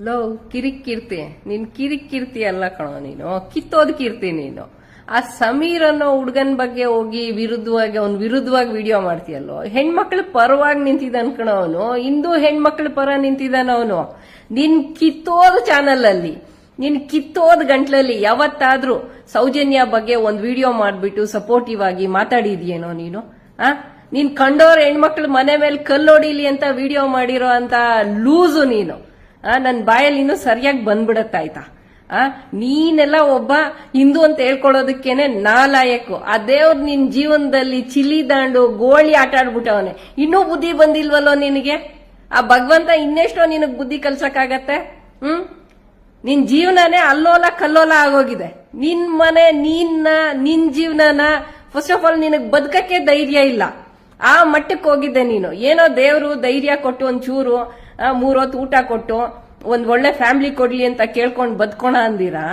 Low ಕಿರಿಕ್ ಕೀರ್ತಿ ನೀನ್ ಕಿರಿಕ್ ಕೀರ್ತಿ ಅಲ್ಲ ಕಣೋ ನೀನು. ಕಿತ್ತೋದ್ ಕೀರ್ತಿ ನೀನು. ಆ ಸಮೀರ್ ಅನ್ನೋ ಹುಡ್ಗನ್ ಬಗ್ಗೆ ಹೋಗಿ ವಿರುದ್ಧವಾಗಿ, ಅವ್ನ್ ವಿರುದ್ಧವಾಗಿ ವಿಡಿಯೋ ಮಾಡ್ತೀಯಲ್ಲೋ? ಹೆಣ್ಮಕ್ಳ ಪರವಾಗಿ ನಿಂತಿದ್ದಾನ ಕಣ ಅವನು. ಹಿಂದೂ ಹೆಣ್ಮಕ್ಳ ಪರ ನಿಂತಿದ್ದಾನ ಅವನು. ನಿನ್ ಕಿತ್ತೋದ್ ಚಾನಲ್ ಅಲ್ಲಿ ನಿನ್ ಕಿತ್ತೋದ್ ಗಂಟ್ಲಲ್ಲಿ ಯಾವತ್ತಾದ್ರೂ ಸೌಜನ್ಯ ಬಗ್ಗೆ ಒಂದ್ ವಿಡಿಯೋ ಮಾಡ್ಬಿಟ್ಟು ಸಪೋರ್ಟಿವ್ ಆಗಿ ಮಾತಾಡಿದ್ಯೇನೋ ನೀನು? ಆ? ನೀನ್ ಕಂಡೋರ್ ಹೆಣ್ಮಕ್ಳು ಮನೆ ಮೇಲೆ ಕಲ್ಲೊಡಿಲಿ ಅಂತ ವಿಡಿಯೋ ಮಾಡಿರೋ ಅಂತ ಲೂಸು ನೀನು. ಆ, ನನ್ ಬಾಯಲ್ಲಿ ಇನ್ನೂ ಸರಿಯಾಗಿ ಬಂದ್ಬಿಡತ್ತಾಯ್ತಾ ಆ, ನೀನೆಲ್ಲ ಒಬ್ಬ ಹಿಂದೂ ಅಂತ ಹೇಳ್ಕೊಳ್ಳೋದಕ್ಕೇನೆ ನಾಲಾಯಕು. ಆ ದೇವ್ರ ನಿನ್ ಜೀವನದಲ್ಲಿ ಚಿಲಿ ದಾಂಡು, ಗೋಳಿ ಆಟ ಆಡ್ಬಿಟ್ಟವನೆ. ಇನ್ನೂ ಬುದ್ಧಿ ಬಂದಿಲ್ವಲ್ಲೋ ನಿನಗೆ? ಆ ಭಗವಂತ ಇನ್ನೆಷ್ಟೋ ನಿನಗ್ ಬುದ್ಧಿ ಕಲ್ಸಕ್ಕಾಗತ್ತೆ? ಹ್ಮ್? ನಿನ್ ಜೀವನನೇ ಅಲ್ಲೋಲ ಕಲ್ಲೋಲ ಆಗೋಗಿದೆ. ನಿನ್ ಮನೆ, ನಿನ್ನ, ನಿನ್ ಜೀವನನ ಫಸ್ಟ್ ಆಫ್ ಆಲ್ ನಿನಗ್ ಬದುಕಕ್ಕೆ ಧೈರ್ಯ ಇಲ್ಲ. ಆ ಮಟ್ಟಕ್ಕೆ ಹೋಗಿದ್ದೆ ನೀನು. ಏನೋ ದೇವರು ಧೈರ್ಯ ಕೊಟ್ಟು ಒಂದ್ ಚೂರು ಆ, ಮೂರೊತ್ತು ಊಟ ಕೊಟ್ಟು ಒಂದ್ ಒಳ್ಳೆ ಫ್ಯಾಮಿಲಿ ಕೊಡ್ಲಿ ಅಂತ ಕೇಳ್ಕೊಂಡು ಬದ್ಕೋಣ ಅಂದಿರಾ?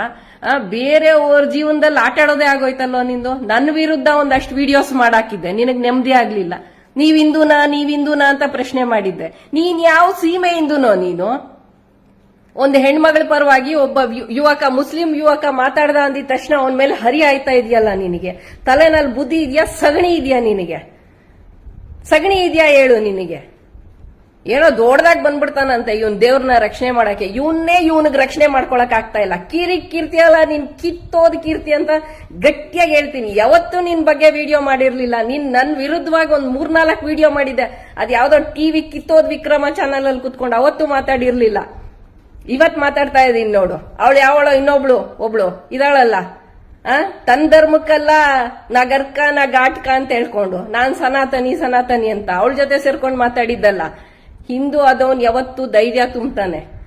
ಬೇರೆ ಅವ್ರ ಜೀವನದಲ್ಲಿ ಆಟ ಆಡೋದೇ ಆಗೋಯ್ತಲ್ಲೋ ನಿಂದು? ನನ್ನ ವಿರುದ್ಧ ಒಂದಷ್ಟು ವಿಡಿಯೋಸ್ ಮಾಡಾಕಿದ್ದೆ. ನಿನಗ್ ನೆಮ್ಮದಿ ಆಗ್ಲಿಲ್ಲ. ನೀವ್ ಹಿಂದೂನಾ ನೀವ್ ಹಿಂದೂನಾ ಅಂತ ಪ್ರಶ್ನೆ ಮಾಡಿದ್ದೆ. ನೀನ್ ಯಾವ ಸೀಮೆ ಹಿಂದೂನೋ ನೀನು? ಒಂದು ಹೆಣ್ಮಗಳ ಪರವಾಗಿ ಒಬ್ಬ ಯುವಕ ಮುಸ್ಲಿಂ ಯುವಕ ಮಾತಾಡ್ದ ಅಂದಿದ ತಕ್ಷಣ ಅವನ ಮೇಲೆ ಹರಿ ಆಯ್ತಾ ಇದೆಯಲ್ಲ ನಿನಗೆ? ತಲೆನಲ್ಲಿ ಬುದ್ಧಿ ಇದೆಯಾ ಸಗಣಿ ಇದೆಯಾ ನಿನಗೆ? ಸಗಣಿ ಇದೆಯಾ ಹೇಳು ನಿನಗೆ? ಏನೋ ದೊಡ್ಡದಾಗಿ ಬಂದ್ಬಿಡ್ತಾನಂತೆ ಇವನ್ ದೇವ್ರನ್ನ ರಕ್ಷಣೆ ಮಾಡಕ್ಕೆ. ಇವನ್ನೇ ಇವನಿಗೆ ರಕ್ಷಣೆ ಮಾಡ್ಕೊಳಕ್ ಆಗ್ತಾ ಇಲ್ಲ. ಕಿರಿ ಕೀರ್ತಿ ಅಲ್ಲ, ನೀನ್ ಕಿತ್ತೋದ್ ಕೀರ್ತಿ ಅಂತ ಗಟ್ಟಿಯಾಗಿ ಹೇಳ್ತೀನಿ. ಯಾವತ್ತೂ ನಿನ್ ಬಗ್ಗೆ ವಿಡಿಯೋ ಮಾಡಿರ್ಲಿಲ್ಲ. ನೀನ್ ನನ್ ವಿರುದ್ಧವಾಗಿ ಒಂದ್ ಮೂರ್ನಾಲ್ಕು ವಿಡಿಯೋ ಮಾಡಿದ್ದೆ. ಅದ್ ಯಾವ್ದೋ ಟಿವಿ ಕಿತ್ತೋದ್ ವಿಕ್ರಮ ಚಾನಲ್ ಅಲ್ಲಿ ಕುತ್ಕೊಂಡು ಅವತ್ತು ಮಾತಾಡಿರ್ಲಿಲ್ಲ. ಇವತ್ ಮಾತಾಡ್ತಾ ಇದೀನಿ ನೋಡು. ಅವಳು ಯಾವಳು? ಇನ್ನೊಬ್ಳು, ಒಬ್ಳು. ಇದಾಳಲ್ಲ? ಆ? ತನ್ ಧರ್ಮಕ್ಕಲ್ಲ ನಗರ್ಕ ಗರ್ಕ, ನಾ ಘಾಟ್ಕ ಅಂತ ಹೇಳ್ಕೊಂಡು, ನಾನ್ ಸನಾತನಿ ಸನಾತನಿ ಅಂತ. ಅವಳ ಜೊತೆ ಸೇರ್ಕೊಂಡು ಮಾತಾಡಿದ್ದಲ್ಲ. ಹಿಂದೂ ಅದವನ್ ಯಾವತ್ತು ಧೈರ್ಯ ತುಂಬ್ತಾನೆ.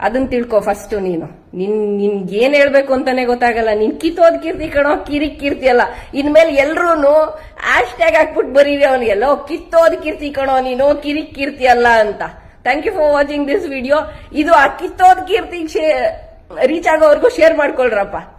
ಅದನ್ನ ತಿಳ್ಕೊ ಫಸ್ಟ್ ನೀನು. ನಿನ್ ನಿನ್ಗೆ ಏನ್ ಹೇಳ್ಬೇಕು ಅಂತಾನೆ ಗೊತ್ತಾಗಲ್ಲ. ನಿನ್ ಕಿತ್ತೋದ್ ಕೀರ್ತಿ ಕಣೋ ಕಿರಿಕ್ ಕೀರ್ತಿ ಅಲ್ಲ. ಇನ್ಮೇಲೆ ಎಲ್ರೂನು ಹ್ಯಾಶ್ ಟ್ಯಾಗ್ ಹಾಕ್ಬಿಟ್ಟು ಬರೀರಿ ಅವನಿಗೆಲ್ಲ ಕಿತ್ತೋದ್ ಕೀರ್ತಿ ಕಣೋ, ನೀನು ಕಿರಿಕ್ ಕೀರ್ತಿ ಅಲ್ಲ ಅಂತ. Thank you for watching this video ಇದು ಆ ಕಿತ್ತೋದ್ ಕೀರ್ತಿ ರೀಚ್ ಆಗೋವರೆಗೂ ಶೇರ್ ಮಾಡ್ಕೊಳ್ರಪ್ಪ.